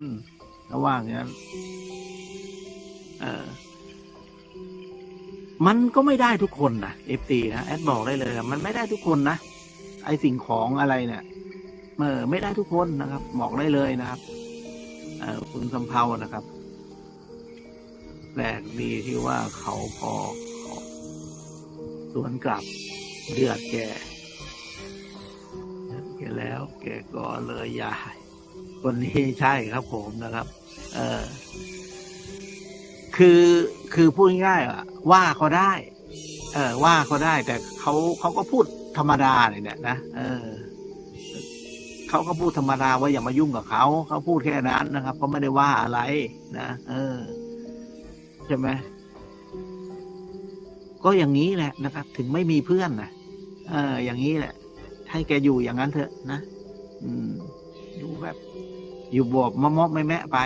อืมระหว่างนั้นมันก็ไม่ได้ทุกคนนะเอฟตีนะแอดบอกได้เลยนะมันไม่ได้ทุกคนนะไอสิ่งของอะไรเนี่ยเออไม่ได้ทุกคนนะครับ บอกได้เลยนะครับเออคุณสำเพานะครับ แปลกดีที่ว่าเขาพอสวนกลับเดือดแกแกแล้ว แกก็เลยยาย คนนี้ใช่ครับผมนะครับ เออคือคือพูดง่ายๆอะว่าเขาได้ เออ ว่าเขาได้ แต่เขาเขาก็พูดธรรมดาเลยเนี่ยนะเออเขาก็พูดธรรมดาว่าอย่ามายุ่งกับเขาเขาพูดแค่นั้นนะครับเขาไม่ได้ว่าอะไรนะเออใช่ไหมก็อย่างนี้แหละนะครับ ถึงไม่มีเพื่อนนะเออ อย่างนี้แหละ ให้แกอยู่อย่างนั้นเถอะนะอืมอยู่แบบ อยู่บวบมะมะไม่แมะไป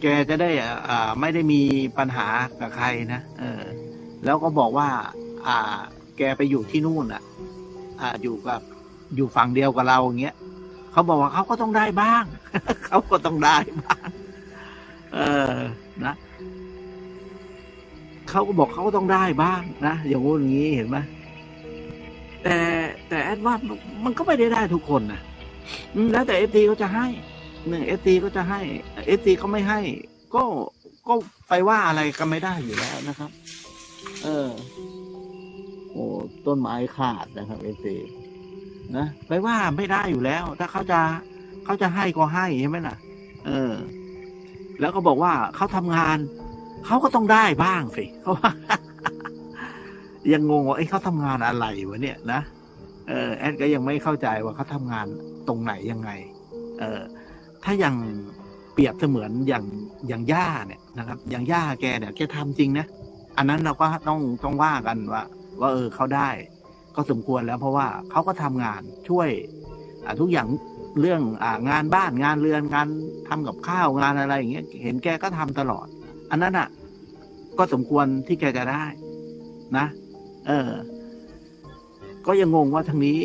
แกจะได้อ่าไม่ได้มีปัญหากับใครนะเออ แล้วก็บอกว่า อ่า แกไปอยู่ที่นู่นอะ อ่าอยู่กับอยู่ฝั่งเดียวกับเราอย่างเงี้ยเขาบอกว่าเขาก็ต้องได้บ้างเขาก็ต้องได้บ้าง เออ นะเขาก็บอกเขาก็ต้องได้บ้างนะอย่างงู้นอย่างนี้เห็นไหมแต่ ดว่ามันก็ไม่ได้ได้ทุกคนนะอืมแล้วแต่เอฟซีเขาจะให้หนึ่งเอฟซีก็จะให้เอฟซีเขาไม่ให้ ก็ก็ไปว่าอะไรก็ไม่ได้อยู่แล้วนะครับ เออ โอ้ต้นไม้ขาดนะครับเอฟซีนะไปว่าไม่ได้อยู่แล้ว ถ้าเขาจะเขาจะให้ก็ให้ใช่ไหมล่ะ เออ แล้วก็บอกว่าเขาทำงาน เขาก็ต้องได้บ้างสิเขาว่ายังงงว่าไอ้ยเขาทำงานอะไรวะเนี่ยนะ เออแอดก็ยังไม่เข้าใจว่าเขาทำงานตรงไหนยังไง เออถ้าอย่างเปรียบเสมือนอย่างอย่างย่าเนี่ยนะครับ อย่างย่าแกเนี่ยแกทำจริงนะอันนั้นเราก็ต้องต้องว่ากันว่า ว่าเออเขาได้ ก็สมควรแล้วเพราะว่าเขาก็ทำงานช่วยทุกอย่างเรื่ององานบ้านงานเรือนงานทำกับข้าวงานอะไรอย่างเงี้ยเห็นแกก็ทำตลอด อันนั้นอะ ก็สมควรที่แกจะได้ นะ เออ ก็ยังงงว่าทางนี้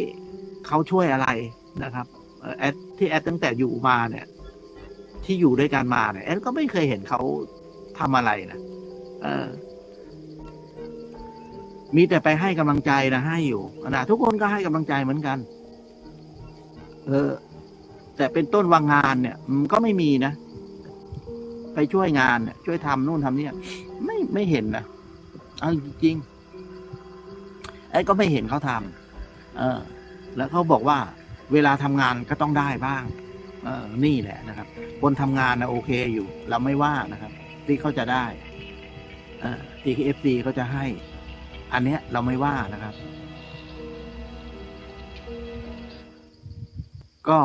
เขาช่วยอะไรนะครับแอดที่แอดตั้งแต่อยู่มาเนี่ย ที่อยู่ด้วยกันมาเนี่ยแอดก็ไม่เคยเห็นเขาทำอะไรนะเออ มีแต่ไปให้กำลังใจนะให้อยู่นะทุกคนก็ให้กำลังใจเหมือนกัน เออ แต่เป็นต้นวางงานเนี่ยมันก็ไม่มีนะไปช่วยงานเนี่ยช่วยทำนู่นทำนี่ไม่ไม่เห็นนะเอาจริงๆ ไอ้ก็ไม่เห็นเขาทำเออ แล้วเขาบอกว่าเวลาทำงานก็ต้องได้บ้าง เออนี่แหละนะครับ คนทำงานนะโอเคอยู่ เราไม่ว่านะครับ ที่เขาจะได้เออที่เอฟซีเขาจะให้ อันเนี้ยเราไม่ว่านะครับ ก็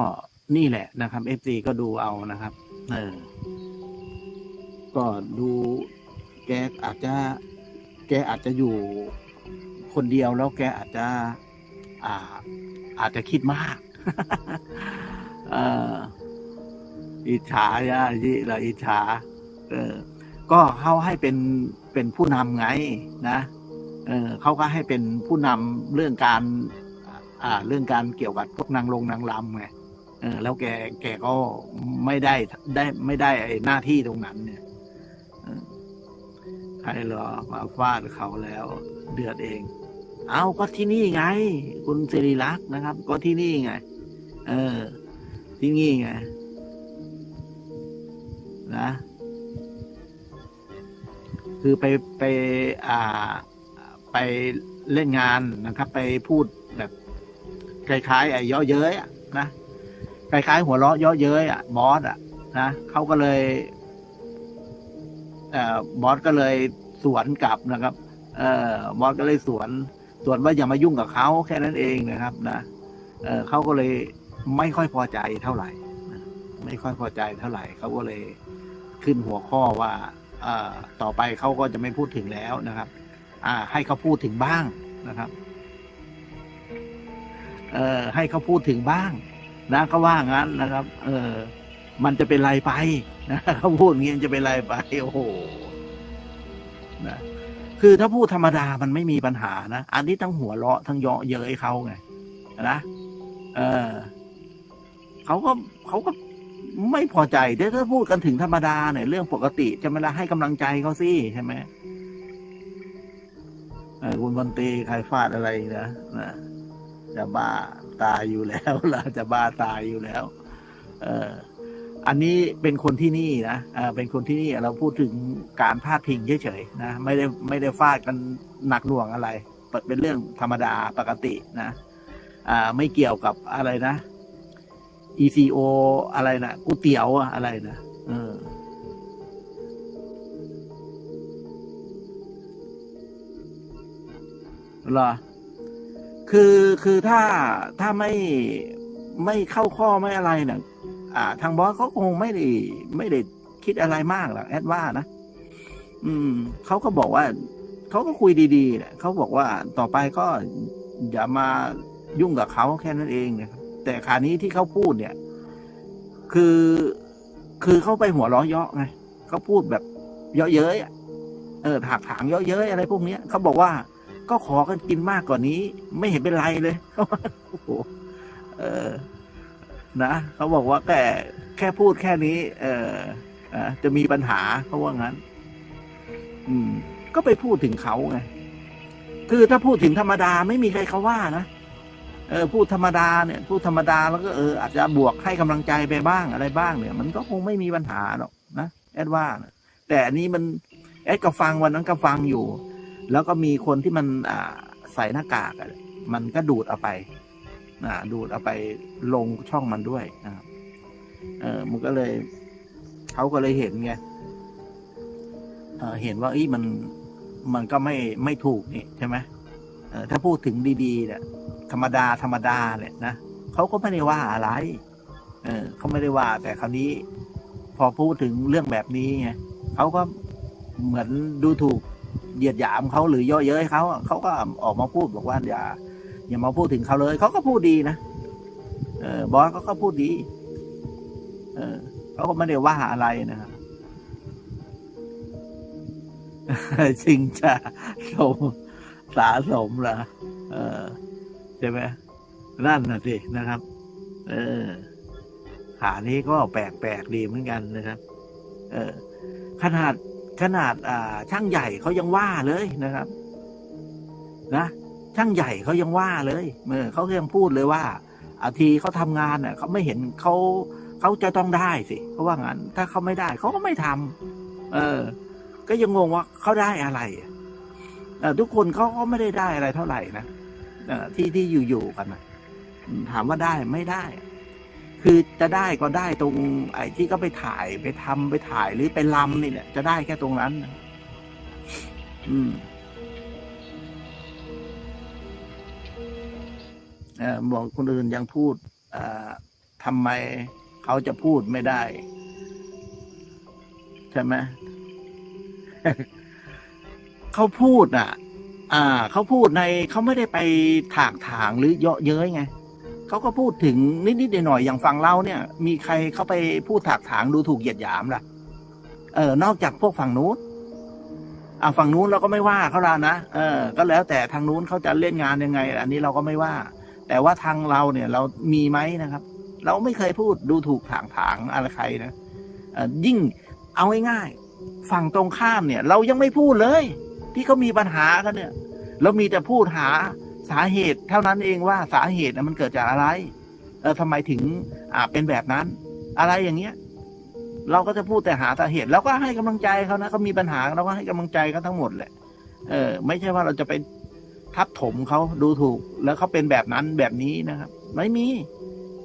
นี่แหละนะครับเอฟซีก็ดูเอานะครับ เออ ก็ดูแกอาจจะ แกอาจจะอยู่ คนเดียวแล้วแกอาจจะอาอาจจะคิดมากอิจฉาญาจิเรอิจฉาเออ ก็เขาให้เป็นเป็นผู้นำไงนะเออเขาก็ให้เป็นผู้นำเรื่องการ อ่า เรื่องการเกี่ยวกับพวกนางลงนางรำไงเออ แล้วแกแกก็ไม่ได้ได้ไม่ได้ไอ้หน้าที่ตรงนั้น เนี่ยใครหรอมาฟาดเขาแล้วเดือดเอง เอาก็ที่นี่ไง คุณสิริลักษ์นะครับ ก็ที่นี่ไง เออ ที่นี่ไงนะคือไปไปอ่าไปเล่นงานนะครับ ไปพูดแบบคล้ายๆไอ้ย่อเย้ยอะนะคล้ายๆหัวเราะย่อเย้ยอะบอสอะนะเขาก็เลยเอ่อบอสก็เลยสวนกลับนะครับ เอ่อบอสก็เลยสวน ส่วนว่าอย่ามายุ่งกับเขาแค่นั้นเองนะครับนะเเขาก็เลยไม่ค่อยพอใจเท่าไหร่ไม่ค่อยพอใจเท่าไหร่เขาก็เลยขึ้นหัวข้อว่าต่อไปเขาก็จะไม่พูดถึงแล้วนะครับ อ่า ให้เขาพูดถึงบ้างนะครับ เอ่อให้เขาพูดถึงบ้าง นะเขาว่างั้นนะครับ เออมันจะเป็นไรไปนะเขาพูดงี้จะเป็นไรไปโอ้โหนะ คือถ้าพูดธรรมดามันไม่มีปัญหานะ อันนี้ทั้งหัวเราะทั้งเยาะเย้ยเขาไงนะ เออเขาก็เขาก็ไม่พอใจถ้าพูดกันถึงธรรมดาเนี่ยเรื่องปกติจะมาละให้กำลังใจเขาสิใช่ไหมคุณบันตีใครฟาดอะไรนะนะจะบ้าตายอยู่แล้วล่ะจะบ้าตายอยู่แล้ว เออ อันนี้เป็นคนที่นี่นะอ่าเป็นคนที่นี่เราพูดถึงการพาดพิงเฉยๆนะ ไม่ได้ไม่ได้ฟาดกันหนักหน่วงอะไร เป็นเรื่องธรรมดาปกตินะอ่าไม่เกี่ยวกับอะไรนะ ECO อะไรนะก๋วยเตี๋ยวอะอะไรนะเออหรอ คือ คือถ้า ถ้าไม่ ไม่เข้าข้อไม่อะไรเนี่ย อ่า ทางบอสเขาคงไม่ได้ไม่ได้คิดอะไรมากหรอกแอดว่านะอืมเขาก็บอกว่าเขาก็คุยดีๆแหละเขาบอกว่าต่อไปก็อย่ามายุ่งกับเขาแค่นั้นเองนะครับแต่คราวนี้ที่เขาพูดเนี่ย คือ คือเขาไปหัวเร้อเยาะไงเขาพูดแบบเยาะเย้ยอะเออถากถางเยาะเย้ยอะไรพวกเนี้ยเขาบอกว่าก็ขอกันกินมากกว่านี้ ไม่เห็นเป็นไรเลยเขาว่าโอ้โหเออ นะเขาบอกว่าแค่แค่พูดแค่นี้ เออะจะมีปัญหาเขาว่างั้น อืม ก็ไปพูดถึงเขาไงคือถ้าพูดถึงธรรมดาไม่มีใครเขาว่านะเออพูดธรรมดาเนี่ย พูดธรรมดาแล้วก็เอออาจจะบวกให้กำลังใจไปบ้างอะไรบ้างเนี่ย มันก็คงไม่มีปัญหาหรอกนะแอดว่านะแต่อันนี้มันแอดก็ฟังวันนั้นก็ฟังอยู่ แล้วก็มีคนที่มันอ่าใส่หน้ากากมันก็ดูดเอาไป ดูดเอาไปลงช่องมันด้วยนะครับเออมันก็เลยเขาก็เลยเห็นไงเเห็นว่าอีมันมันก็ไม่ไม่ถูกนี่ใช่ไหมถ้าพูดถึงดีๆเนี่ยธรรมดาธรรมดาเนี่ยนะเขาก็ไม่ได้ว่าอะไร เออเขาไม่ได้ว่า แต่คราวนี้ พอพูดถึงเรื่องแบบนี้ไงเขาก็เหมือนดูถูกเหยียดหยามเขาหรือย่อเย้ยเขาเขาก็ออกมาพูดบอกว่าอย่า อย่ามาพูดถึงเขาเลย เขาก็พูดดีนะเออบอสเขาก็พูดดี เออเขาก็ไม่ได้ว่าอะไรนะครับจริงจะสมสาสมเหรอเออใช่ไหมนั่นน่ะสินะครับ เออขานี้ก็แปลกๆดีเหมือนกันนะครับ เออ ขนาดขนาด อ่า ช่างใหญ่เขายังว่าเลยนะครับ นะ ช่างใหญ่เขายังว่าเลยเออเขายังพูดเลยว่าอาทีเขาทำงานเน่ะเขาไม่เห็นเขาเขาจะต้องได้สิเขาว่างั้นถ้าเขาไม่ได้เขาก็ไม่ทำเออ ก็ยังงงว่าเขาได้อะไรอะเออทุกคนเขาก็ไม่ได้ได้อะไรเท่าไหร่นะเออที่ที่อยู่ๆกันนะถามว่าได้ไม่ได้ คือจะได้ก็ได้ตรงไอ้ที่ก็ไปถ่ายไปทำไปถ่ายหรือไปลำนี่แหละจะได้แค่ตรงนั้นอืม บอกคนอื่นยังพูดอ่าทำไมเขาจะพูดไม่ได้ ใช่ไหมเขาพูดอะ อ่า เขาพูดในเขาไม่ได้ไปถากถางหรือเยาะเย้ยไงเขาก็พูดถึงนิดๆหน่อยๆอย่างฝั่งเราเนี่ย มีใครเขาไปพูดถากถางดูถูกเหยียดหยามล่ะ เออ นอกจากพวกฝั่งนู้นอ่าฝั่งนู้นเราก็ไม่ว่าเขาละนะเออ ก็แล้วแต่ทางนู้นเขาจะเล่นงานยังไง อันนี้เราก็ไม่ว่า แต่ว่าทางเราเนี่ยเรามีไหมนะครับ เราไม่เคยพูดดูถูกถางถางอะไรใครนะยิ่งเอาง่ายๆฝั่งตรงข้ามเนี่ย เรายังไม่พูดเลย ที่เขามีปัญหากันเนี่ย เรามีแต่พูดหาสาเหตุ เท่านั้นเองว่าสาเหตุมันเกิดจากอะไรเออทำไมถึงอ่าเป็นแบบนั้น อะไรอย่างเงี้ย เราก็จะพูดแต่หาสาเหตุ แล้วก็ให้กำลังใจเขานะเขามีปัญหาเราก็ให้กำลังใจเขาทั้งหมดแหละเออ ไม่ใช่ว่าเราจะไป ทับถมเขาดูถูกแล้วเขาเป็นแบบนั้นแบบนี้นะครับ ไม่มี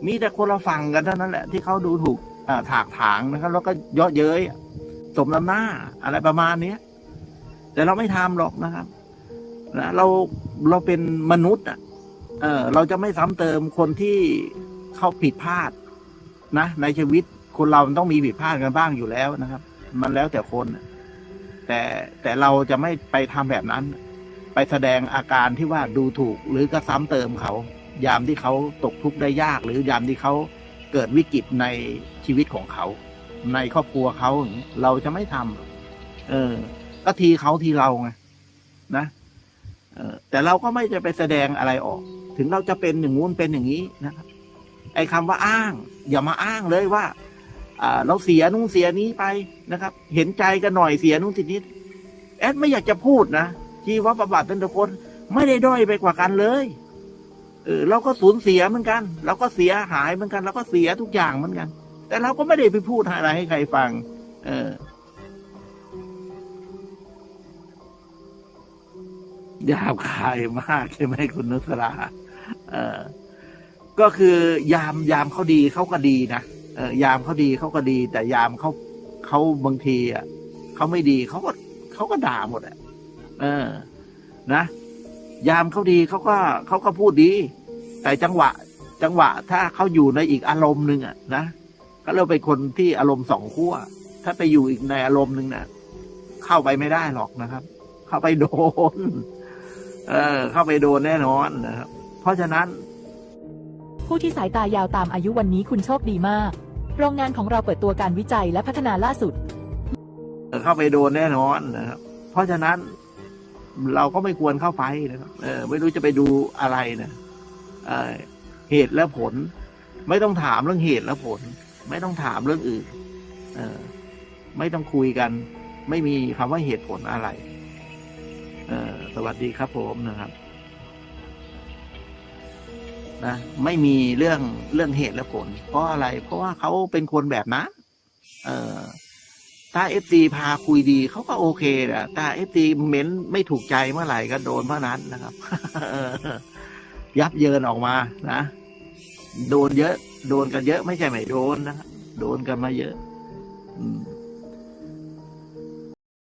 มีแต่คนละฝั่งกันเท่านั้นแหละที่เขาดูถูกอ่าถากถางนะครับ แล้วก็เยาะเย้ยสมน้ำหน้าอะไรประมาณเนี้ยแต่เราไม่ทำหรอกนะครับนะเราเราเป็นมนุษย์อะเออเราจะไม่ซ้ำเติมคนที่เขาผิดพลาดนะ ในชีวิตคนเรามันต้องมีผิดพลาดกันบ้างอยู่แล้วนะครับ มันแล้วแต่คนแต่แต่เราจะไม่ไปทำแบบนั้น ไปแสดงอาการที่ว่าดูถูกหรือก็ซ้ำเติมเขา ยามที่เขาตกทุกข์ได้ยาก หรือยามที่เขาเกิดวิกฤตในชีวิตของเขา ในครอบครัวเขาเราจะไม่ทำเออ ก็ทีเขาทีเราไงนะเออแต่เราก็ไม่จะไปแสดงอะไรออก ถึงเราจะเป็นอย่างงู้นเป็นอย่างนี้นะครับไอ้คำว่าอ้าง อย่ามาอ้างเลยว่าอ่าเราเสียนู่นเสียนี้ไปนะครับ เห็นใจกันหน่อยเสียนู่นทีนิดแอดไม่อยากจะพูดนะ ชีวประวัติแต่ละคนไม่ได้ด้อยไปกว่ากันเลยเออเราก็สูญเสียเหมือนกัน เราก็เสียหายเหมือนกัน เราก็เสียทุกอย่างเหมือนกัน แต่เราก็ไม่ได้ไปพูดอะไรให้ใครฟัง เออยาบคายมากใช่ไหมคุณนุสราเออ ก็คือยามยามเขาดีเขาก็ดีนะเออยามเขาดีเขาก็ดี แต่ยามเขาเขาบางทีอะเขาไม่ดีเขาก็เขาก็ด่าหมดอะ เออ นะ ยามเขาดีเขาก็เขาก็พูดดี แต่จังหวะ จังหวะ ถ้าเขาอยู่ในอีกอารมณ์หนึ่งอะนะก็เราเป็นคนที่อารมณ์สองขั้ว ถ้าไปอยู่อีกในอารมณ์หนึ่งน่ะ เข้าไปไม่ได้หรอกนะครับ เข้าไปโดน เออ เข้าไปโดนแน่นอนนะครับ เพราะฉะนั้น ผู้ที่สายตายาวตามอายุวันนี้คุณโชคดีมาก โรงงานของเราเปิดตัวการวิจัยและพัฒนาล่าสุด เข้าไปโดนแน่นอนนะครับ เพราะฉะนั้น เราก็ไม่ควรเข้าไปนะครับเออไม่รู้จะไปดูอะไรนะเออเหตุและผล ไม่ต้องถามเรื่องเหตุและผล ไม่ต้องถามเรื่องอื่น เออไม่ต้องคุยกัน ไม่มีคำว่าเหตุผลอะไร เออสวัสดีครับผมนะครับนะไม่มีเรื่องเรื่องเหตุและผล เพราะอะไร เพราะว่าเขาเป็นคนแบบนั้น เออ ต้าเอฟซีพาคุยดีเขาก็โอเคนะต้าเอฟซีเม้นไม่ถูกใจเมื่อไหร่ก็โดนเมื่อนั้นนะครับ ยับเยินออกมานะโดนเยอะ โดนกันเยอะไม่ใช่ไม่โดนนะโดนกันมาเยอะ อืม